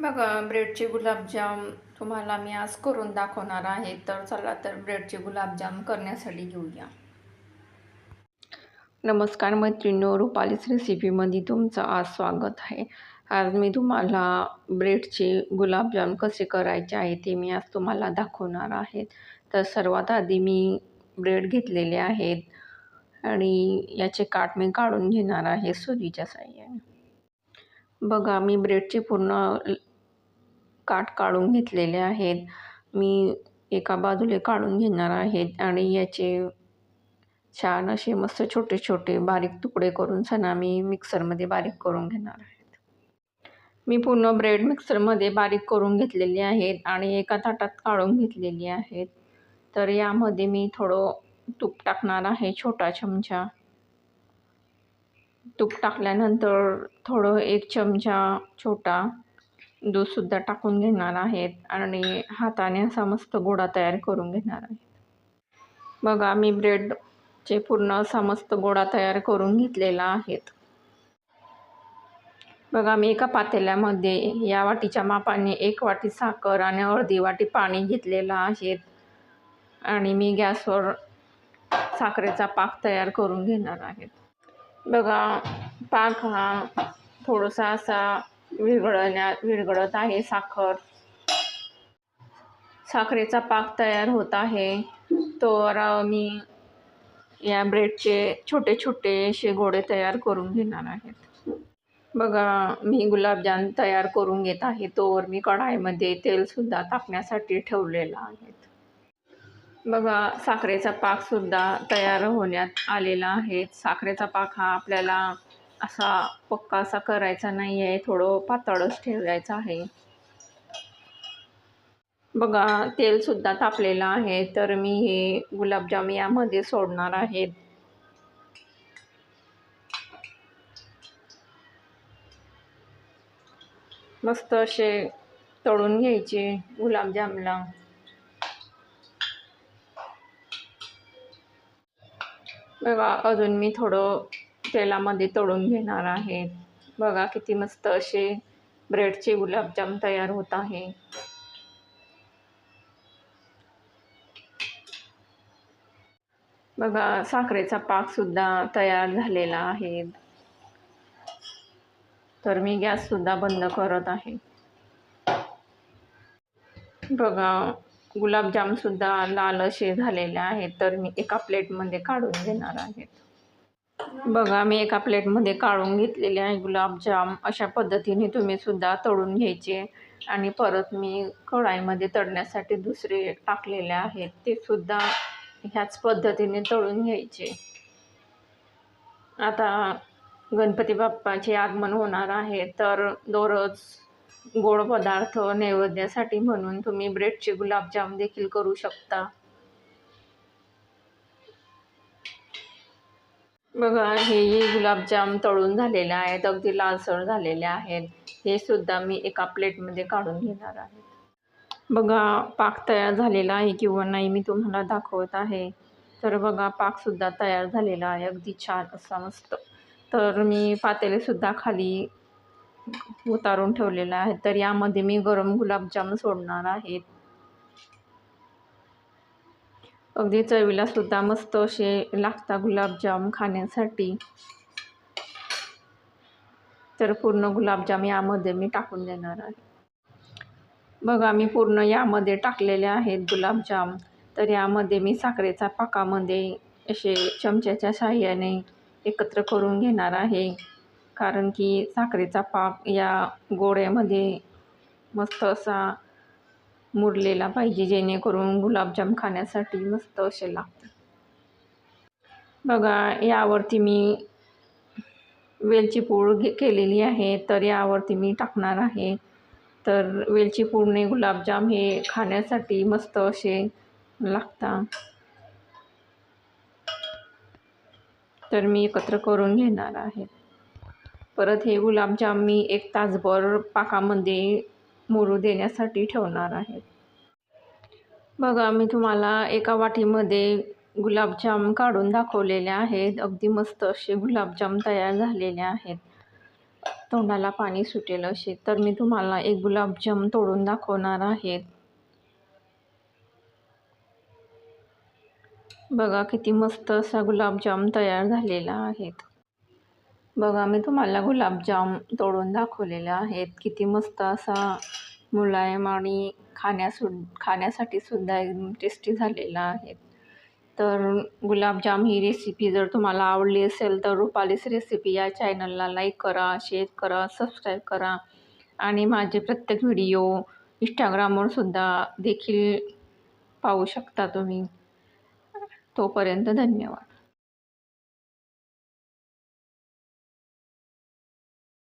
बघा ब्रेडचे गुलाबजाम तुम्हाला मी आज करून दाखवणार आहे. तर चला तर ब्रेडचे गुलाबजाम करण्यासाठी घेऊया. नमस्कार मैत्रिणी रुपालीस रेसिपीमध्ये तुमचं आज स्वागत आहे. आज मी तुम्हाला ब्रेडचे गुलाबजाम कसे करायचे आहे ते मी आज तुम्हाला दाखवणार आहे. तर सर्वात आधी मी ब्रेड घेतलेले आहेत आणि याचे काट मी काढून घेणार आहे सुरीच्या साह्याने. बघा मी ब्रेडचे पूर्ण काठ काढून घेतलेले आहेत. मी एका बाजूला काढून घेणार आहेत आणि याचे छान असे मस्त छोटे छोटे बारीक तुकडे करून सणा मी मिक्सरमध्ये बारीक करून घेणार आहेत. मी पूर्ण ब्रेड मिक्सरमध्ये बारीक करून घेतलेले आहेत आणि एका ताटात काढून घेतलेली आहेत. तर यामध्ये मी थोडं तूप टाकणार आहे छोटा चमचा. तूप टाकल्यानंतर थोडं एक चमचा छोटा दूधसुद्धा टाकून घेणार आहेत आणि हाताने असा मस्त गोळा तयार करून घेणार आहे बघा मी ब्रेडचे पूर्ण असा मस्त गोळा तयार करून घेतलेला आहेत. बघा मी एका पातेल्यामध्ये या वाटीच्या मापाने एक वाटी साखर आणि अर्धी वाटी पाणी घेतलेलं आहे आणि मी गॅसवर साखरेचा पाक तयार करून घेणार आहे. बघा पाक हा थोडासा असा विरघळण्या विरघळत आहे साखर. साखरेचा पाक तयार होत आहे. तर मी या ब्रेडचे छोटे छोटे असे गोळे तयार करून घेणार आहेत बघा मी गुलाबजाम तयार करून घेत आहे. तोवर मी कढाईमध्ये तेलसुद्धा तापण्यासाठी ठेवलेलं आहे. बघा साखरेचा पाकसुद्धा तयार होण्यात आलेला आहे. साखरेचा पाक हा आपल्याला असा पक्का असा करायचा नाही आहे थोडं पातळच ठेवायचं आहे. बघा तेलसुद्धा तापलेलं आहे तर मी हे गुलाबजाम यामध्ये सोडणार आहेत मस्त असे तळून घ्यायचे गुलाबजामला. बघा अजून मी थोडं तेलामध्ये तळून घेणार आहे. बघा किती मस्त असे ब्रेडचे गुलाबजाम तयार होत आहे. बघा साखरेचा पाकसुद्धा तयार झालेला आहे. तर मी गॅससुद्धा बंद करत आहे. बघा गुलाबजामसुद्धा लाल असे झालेले आहेत. तर मी एका प्लेटमध्ये काढून घेणार आहे. बघा मी एका प्लेटमध्ये काढून घेतलेले आहे गुलाबजाम अशा पद्धतीने तुम्ही सुद्धा तळून घ्यायचे. आणि परत मी कढाईमध्ये तळण्यासाठी दुसरे टाकलेले आहेत. ते सुद्धा ह्याच पद्धतीने तळून घ्यायचे. आता गणपती बाप्पाचे आगमन होणार आहे तर दररोज गोड पदार्थ नैवेद्यासाठी म्हणून तुम्ही ब्रेडचे गुलाबजाम देखील करू शकता. बघा हे गुलाबजाम तळून झालेले आहेत. अगदी लालसर झालेले आहेत. हे सुद्धा मी एका प्लेटमध्ये काढून घेणार आहे. बघा पाक तयार झालेला आहे किंवा नाही मी तुम्हाला दाखवत आहे. तर बघा पाकसुद्धा तयार झालेला आहे. अगदी छान असा मस्त. तर मी पातेलेसुद्धा खाली उतारून ठेवलेलं आहे तर यामध्ये मी गरम गुलाबजाम सोडणार आहेत अगदी चवीला सुद्धा मस्त असे लागता गुलाबजाम खाण्यासाठी. तर पूर्ण गुलाबजाम यामध्ये मी टाकून देणार आहे. बघा मी पूर्ण यामध्ये टाकलेले आहेत गुलाबजाम. तर यामध्ये मी साखरेचा पाकामध्ये असे चमच्याच्या साह्याने एकत्र करून घेणार आहे. कारण की साखरेचा पाक या गोळ्यामध्ये मस्त असा मुरलेला पाहिजे जेणेकरून गुलाबजाम खाण्यासाठी मस्त असे लागतात. बघा यावरती मी वेलची पूड घे केलेली आहे तर यावरती मी टाकणार आहे. तर वेलची पूडने गुलाबजाम हे खाण्यासाठी मस्त असे लागतात. तर मी एकत्र करून घेणार आहे. परत हे गुलाबजाम मी एक तासभर पाकामध्ये मुरू देण्यासाठी ठेवणार आहे बघा मी तुम्हाला एका वाटीमध्ये गुलाबजाम काढून दाखवलेले आहेत. अगदी मस्त असे गुलाबजाम तयार झालेले आहेत. तोंडाला पाणी सुटेल असे. तर मी तुम्हाला एक गुलाबजाम तोडून दाखवणार आहेत. बघा किती मस्त असा गुलाबजाम तयार झालेला आहेत. बघा मी तुम्हाला गुलाबजाम तोडून दाखवलेले आहेत. किती मस्त असा मुलायम आणि खाण्यासु खाण्यासाठी सुद्धा एकदम टेस्टी झालेला आहे. तर गुलाबजाम ही रेसिपी जर तुम्हाला आवडली असेल तर रुपालीस रेसिपी या चॅनलला लाईक करा शेअर करा सबस्क्राईब करा. आणि माझे प्रत्येक व्हिडिओ इंस्टाग्रामवर सुद्धा देखील पाहू शकता तुम्ही. तोपर्यंत धन्यवाद.